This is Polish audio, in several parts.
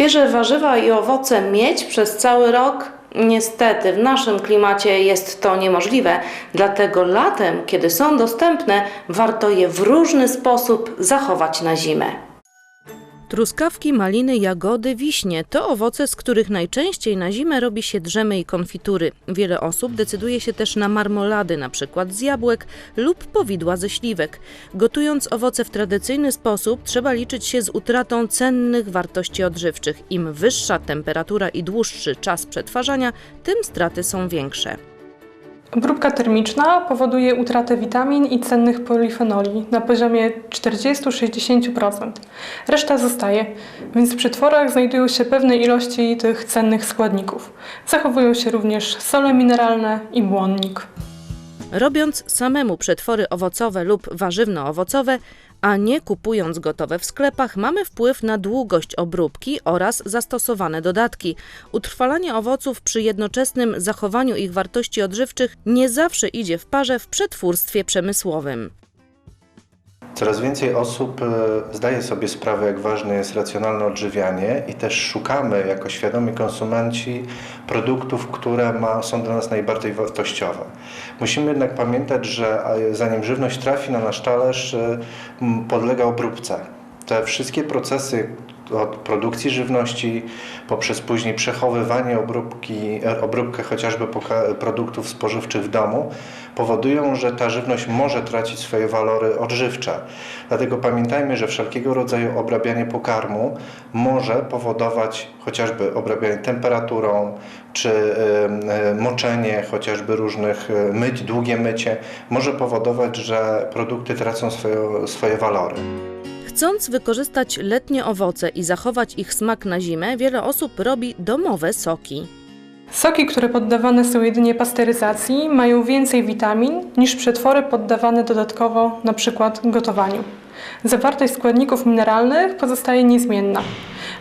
Świeże warzywa i owoce mieć przez cały rok? Niestety, w naszym klimacie jest to niemożliwe, dlatego latem, kiedy są dostępne, warto je w różny sposób zachować na zimę. Truskawki, maliny, jagody, wiśnie to owoce, z których najczęściej na zimę robi się drzemy i konfitury. Wiele osób decyduje się też na marmolady, na przykład z jabłek lub powidła ze śliwek. Gotując owoce w tradycyjny sposób, trzeba liczyć się z utratą cennych wartości odżywczych. Im wyższa temperatura i dłuższy czas przetwarzania, tym straty są większe. Obróbka termiczna powoduje utratę witamin i cennych polifenoli na poziomie 40-60%. Reszta zostaje, więc w przetworach znajdują się pewne ilości tych cennych składników. Zachowują się również sole mineralne i błonnik. Robiąc samemu przetwory owocowe lub warzywno-owocowe, a nie kupując gotowe w sklepach, mamy wpływ na długość obróbki oraz zastosowane dodatki. Utrwalanie owoców przy jednoczesnym zachowaniu ich wartości odżywczych nie zawsze idzie w parze w przetwórstwie przemysłowym. Coraz więcej osób e, zdaje sobie sprawę, jak ważne jest racjonalne odżywianie i też szukamy jako świadomi konsumenci produktów, które ma, są dla nas najbardziej wartościowe. Musimy jednak pamiętać, że zanim żywność trafi na nasz talerz, e, podlega obróbce. Te wszystkie procesy od produkcji żywności poprzez później przechowywanie obróbki, e, obróbkę chociażby produktów spożywczych w domu powodują, że ta żywność może tracić swoje walory odżywcze. Dlatego pamiętajmy, że wszelkiego rodzaju obrabianie pokarmu może powodować chociażby obrabianie temperaturą, czy e, moczenie chociażby różnych e, myć, długie mycie, może powodować, że produkty tracą swoje, swoje walory. Chcąc wykorzystać letnie owoce i zachować ich smak na zimę, wiele osób robi domowe soki. Soki, które poddawane są jedynie pasteryzacji, mają więcej witamin niż przetwory poddawane dodatkowo np. gotowaniu. Zawartość składników mineralnych pozostaje niezmienna.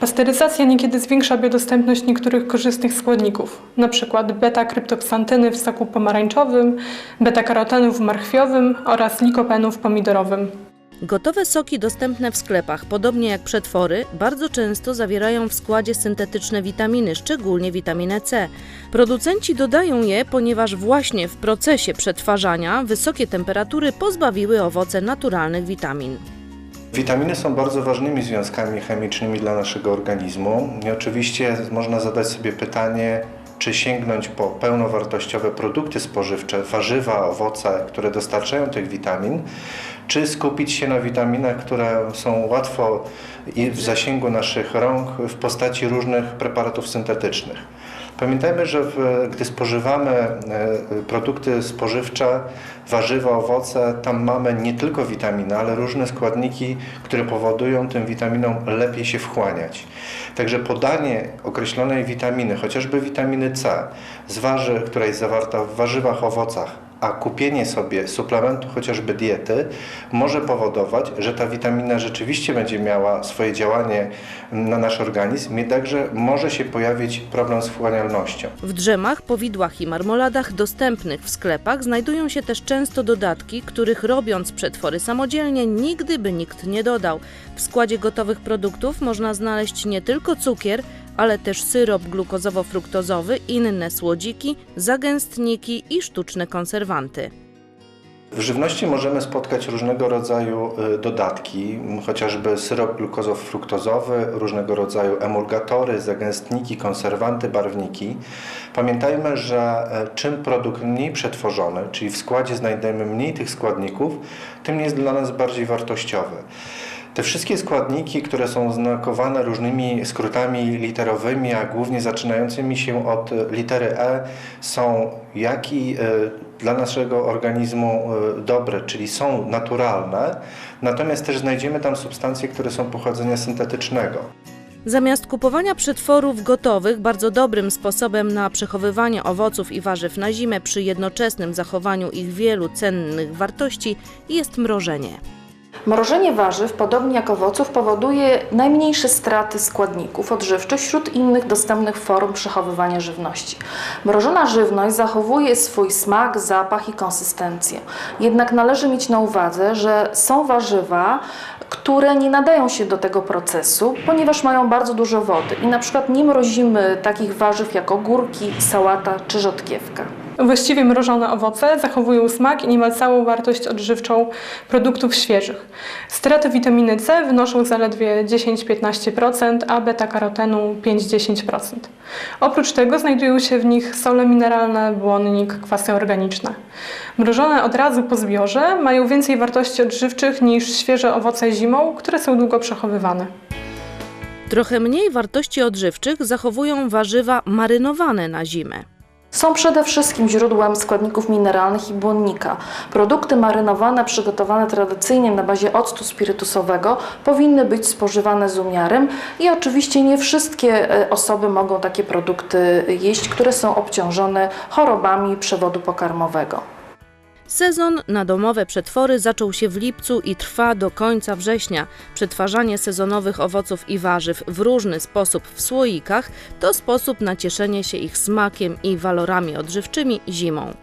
Pasteryzacja niekiedy zwiększa biodostępność niektórych korzystnych składników, np. beta-kryptoksantyny w soku pomarańczowym, beta-karotenów marchwiowym oraz likopenów pomidorowym. Gotowe soki dostępne w sklepach, podobnie jak przetwory, bardzo często zawierają w składzie syntetyczne witaminy, szczególnie witaminę C. Producenci dodają je, ponieważ właśnie w procesie przetwarzania wysokie temperatury pozbawiły owoce naturalnych witamin. Witaminy są bardzo ważnymi związkami chemicznymi dla naszego organizmu i oczywiście można zadać sobie pytanie, czy sięgnąć po pełnowartościowe produkty spożywcze, warzywa, owoce, które dostarczają tych witamin, czy skupić się na witaminach, które są łatwo w zasięgu naszych rąk w postaci różnych preparatów syntetycznych. Pamiętajmy, że w, gdy spożywamy e, produkty spożywcze, warzywa, owoce, tam mamy nie tylko witaminy, ale różne składniki, które powodują tym witaminom lepiej się wchłaniać. Także podanie określonej witaminy, chociażby witaminy C, z warzyw, która jest zawarta w warzywach, owocach, a kupienie sobie suplementu, chociażby diety, może powodować, że ta witamina rzeczywiście będzie miała swoje działanie na nasz organizm, jednakże może się pojawić problem z wchłanialnością. W drzemach, powidłach i marmoladach dostępnych w sklepach znajdują się też często dodatki, których robiąc przetwory samodzielnie nigdy by nikt nie dodał. W składzie gotowych produktów można znaleźć nie tylko cukier, ale też syrop glukozowo-fruktozowy, inne słodziki, zagęstniki i sztuczne konserwanty. W żywności możemy spotkać różnego rodzaju y, dodatki, chociażby syrop glukozo-fruktozowy, różnego rodzaju emulgatory, zagęstniki, konserwanty, barwniki. Pamiętajmy, że e, czym produkt mniej przetworzony, czyli w składzie znajdujemy mniej tych składników, tym jest dla nas bardziej wartościowy. Te wszystkie składniki, które są znakowane różnymi skrótami literowymi, a głównie zaczynającymi się od litery E, są jak i e, dla naszego organizmu e, dobre, czyli są naturalne, natomiast też znajdziemy tam substancje, które są pochodzenia syntetycznego. Zamiast kupowania przetworów gotowych, bardzo dobrym sposobem na przechowywanie owoców i warzyw na zimę przy jednoczesnym zachowaniu ich wielu cennych wartości jest mrożenie. Mrożenie warzyw, podobnie jak owoców, powoduje najmniejsze straty składników odżywczych wśród innych dostępnych form przechowywania żywności. Mrożona żywność zachowuje swój smak, zapach i konsystencję. Jednak należy mieć na uwadze, że są warzywa, które nie nadają się do tego procesu, ponieważ mają bardzo dużo wody i na przykład nie mrozimy takich warzyw jak ogórki, sałata czy rzodkiewka. Właściwie mrożone owoce zachowują smak i niemal całą wartość odżywczą produktów świeżych. Straty witaminy C wynoszą zaledwie 10-15%, a beta-karotenu 5-10%. Oprócz tego znajdują się w nich sole mineralne, błonnik, kwasy organiczne. Mrożone od razu po zbiorze mają więcej wartości odżywczych niż świeże owoce zimą, które są długo przechowywane. Trochę mniej wartości odżywczych zachowują warzywa marynowane na zimę. Są przede wszystkim źródłem składników mineralnych i błonnika. Produkty marynowane, przygotowane tradycyjnie na bazie octu spirytusowego powinny być spożywane z umiarem i oczywiście nie wszystkie e, osoby mogą takie produkty jeść, które są obciążone chorobami przewodu pokarmowego. Sezon na domowe przetwory zaczął się w lipcu i trwa do końca września. Przetwarzanie sezonowych owoców i warzyw w różny sposób w słoikach to sposób na cieszenie się ich smakiem i walorami odżywczymi zimą.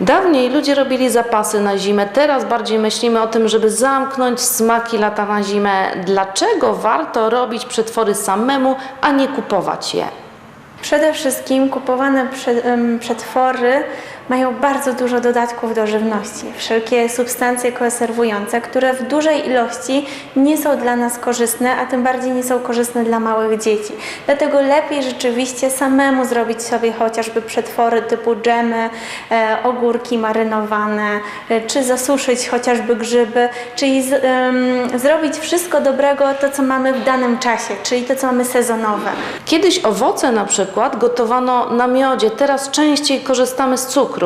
Dawniej ludzie robili zapasy na zimę, teraz bardziej myślimy o tym, żeby zamknąć smaki lata na zimę. Dlaczego warto robić przetwory samemu, a nie kupować je? Przede wszystkim kupowane przetwory mają bardzo dużo dodatków do żywności. Wszelkie substancje konserwujące, które w dużej ilości nie są dla nas korzystne, a tym bardziej nie są korzystne dla małych dzieci. Dlatego lepiej rzeczywiście samemu zrobić sobie chociażby przetwory typu dżemy, e, ogórki marynowane, e, czy zasuszyć chociażby grzyby, czyli z, em, zrobić wszystko dobrego, to co mamy w danym czasie, czyli to co mamy sezonowe. Kiedyś owoce na przykład gotowano na miodzie, teraz częściej korzystamy z cukru.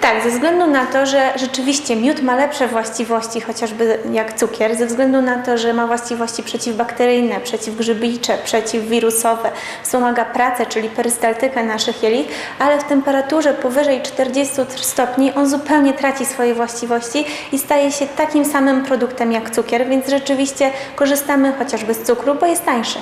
Tak, ze względu na to, że rzeczywiście miód ma lepsze właściwości, chociażby jak cukier, ze względu na to, że ma właściwości przeciwbakteryjne, przeciwgrzybicze, przeciwwirusowe, wspomaga pracę, czyli perystaltykę naszych jelit, ale w temperaturze powyżej 40 stopni on zupełnie traci swoje właściwości i staje się takim samym produktem jak cukier, więc rzeczywiście korzystamy chociażby z cukru, bo jest tańszy.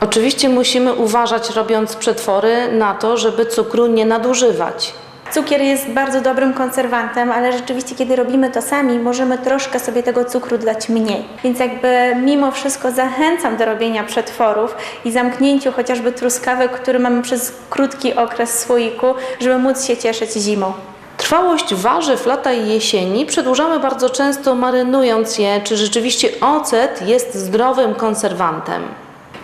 Oczywiście musimy uważać, robiąc przetwory, na to, żeby cukru nie nadużywać. Cukier jest bardzo dobrym konserwantem, ale rzeczywiście, kiedy robimy to sami, możemy troszkę sobie tego cukru dać mniej. Więc jakby mimo wszystko zachęcam do robienia przetworów i zamknięciu chociażby truskawek, które mamy przez krótki okres słoiku, żeby móc się cieszyć zimą. Trwałość warzyw lata i jesieni przedłużamy bardzo często marynując je, czy rzeczywiście ocet jest zdrowym konserwantem.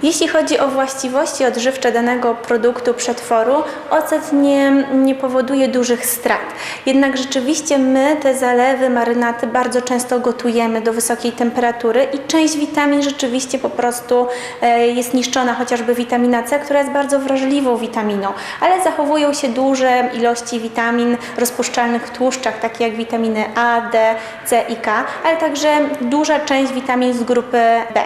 Jeśli chodzi o właściwości odżywcze danego produktu przetworu, ocet nie, nie powoduje dużych strat. Jednak rzeczywiście my te zalewy, marynaty bardzo często gotujemy do wysokiej temperatury i część witamin rzeczywiście po prostu e, jest niszczona, chociażby witamina C, która jest bardzo wrażliwą witaminą, ale zachowują się duże ilości witamin rozpuszczalnych w tłuszczach, takie jak witaminy A, D, C i K, ale także duża część witamin z grupy B.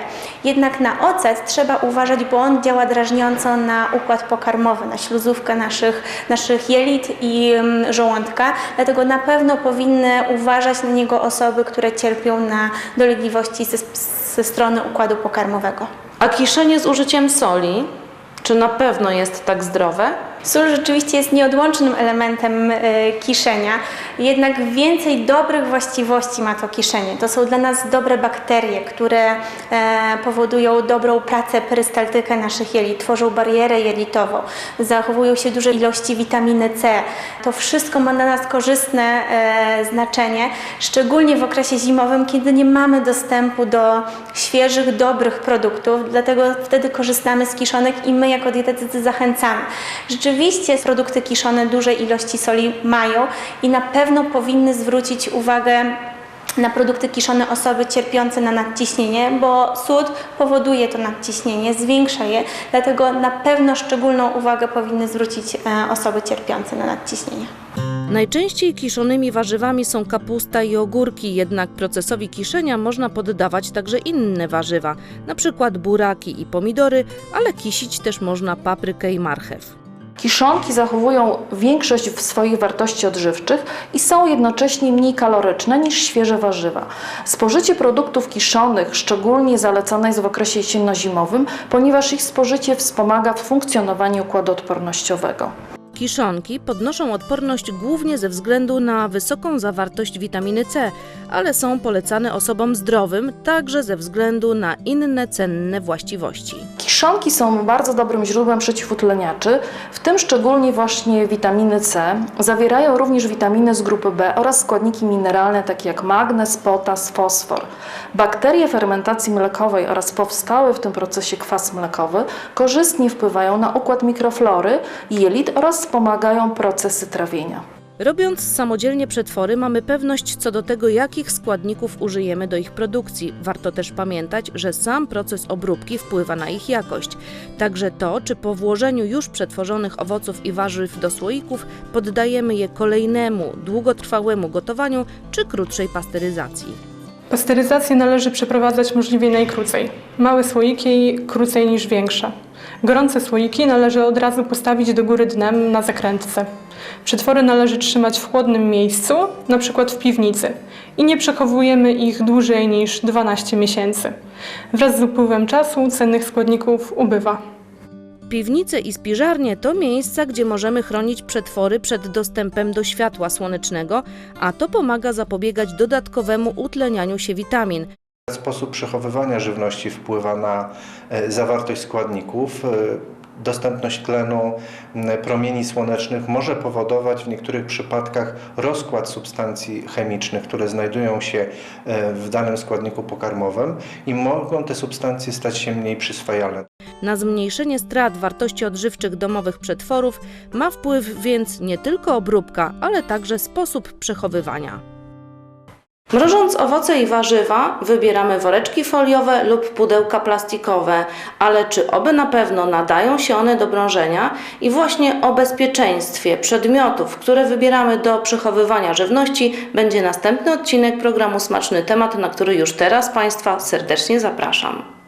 Jednak na ocet trzeba uważać, bo on działa drażniąco na układ pokarmowy, na śluzówkę naszych, naszych jelit i mm, żołądka, dlatego na pewno powinny uważać na niego osoby, które cierpią na dolegliwości ze, ze strony układu pokarmowego. A kiszenie z użyciem soli, czy na pewno jest tak zdrowe? Sól rzeczywiście jest nieodłącznym elementem e, kiszenia, jednak więcej dobrych właściwości ma to kiszenie. To są dla nas dobre bakterie, które e, powodują dobrą pracę, perystaltykę naszych jelit, tworzą barierę jelitową, zachowują się duże ilości witaminy C. To wszystko ma dla nas korzystne e, znaczenie, szczególnie w okresie zimowym, kiedy nie mamy dostępu do świeżych, dobrych produktów, dlatego wtedy korzystamy z kiszonek i my jako dietetycy zachęcamy. Rzeczywiście produkty kiszone dużej ilości soli mają i na pewno powinny zwrócić uwagę na produkty kiszone osoby cierpiące na nadciśnienie, bo sód powoduje to nadciśnienie, zwiększa je, dlatego na pewno szczególną uwagę powinny zwrócić e, osoby cierpiące na nadciśnienie. Najczęściej kiszonymi warzywami są kapusta i ogórki, jednak procesowi kiszenia można poddawać także inne warzywa, np. buraki i pomidory, ale kisić też można paprykę i marchew. Kiszonki zachowują większość swoich wartości odżywczych i są jednocześnie mniej kaloryczne niż świeże warzywa. Spożycie produktów kiszonych szczególnie zalecane jest w okresie jesienno-zimowym, ponieważ ich spożycie wspomaga funkcjonowanie układu odpornościowego. Kiszonki podnoszą odporność głównie ze względu na wysoką zawartość witaminy C, ale są polecane osobom zdrowym także ze względu na inne cenne właściwości. Kiszonki są bardzo dobrym źródłem przeciwutleniaczy, w tym szczególnie właśnie witaminy C. Zawierają również witaminy z grupy B oraz składniki mineralne takie jak magnez, potas, fosfor. Bakterie fermentacji mlekowej oraz powstały w tym procesie kwas mlekowy korzystnie wpływają na układ mikroflory jelit oraz wspomagają procesy trawienia. Robiąc samodzielnie przetwory, mamy pewność co do tego, jakich składników użyjemy do ich produkcji. Warto też pamiętać, że sam proces obróbki wpływa na ich jakość. Także to, czy po włożeniu już przetworzonych owoców i warzyw do słoików poddajemy je kolejnemu, długotrwałemu gotowaniu czy krótszej pasteryzacji. Pasteryzację należy przeprowadzać możliwie najkrócej. Małe słoiki krócej niż większe. Gorące słoiki należy od razu postawić do góry dnem na zakrętce. Przetwory należy trzymać w chłodnym miejscu, np. w piwnicy i nie przechowujemy ich dłużej niż 12 miesięcy. Wraz z upływem czasu cennych składników ubywa. Piwnice i spiżarnie to miejsca, gdzie możemy chronić przetwory przed dostępem do światła słonecznego, a to pomaga zapobiegać dodatkowemu utlenianiu się witamin. Sposób przechowywania żywności wpływa na e, zawartość składników. E, Dostępność tlenu, promieni słonecznych może powodować w niektórych przypadkach rozkład substancji chemicznych, które znajdują się e, w danym składniku pokarmowym i mogą te substancje stać się mniej przyswajalne. Na zmniejszenie strat wartości odżywczych domowych przetworów ma wpływ więc nie tylko obróbka, ale także sposób przechowywania. Mrożąc owoce i warzywa, wybieramy woreczki foliowe lub pudełka plastikowe, ale czy oby na pewno nadają się one do mrożenia? I właśnie o bezpieczeństwie przedmiotów, które wybieramy do przechowywania żywności, będzie następny odcinek programu Smaczny Temat, na który już teraz Państwa serdecznie zapraszam.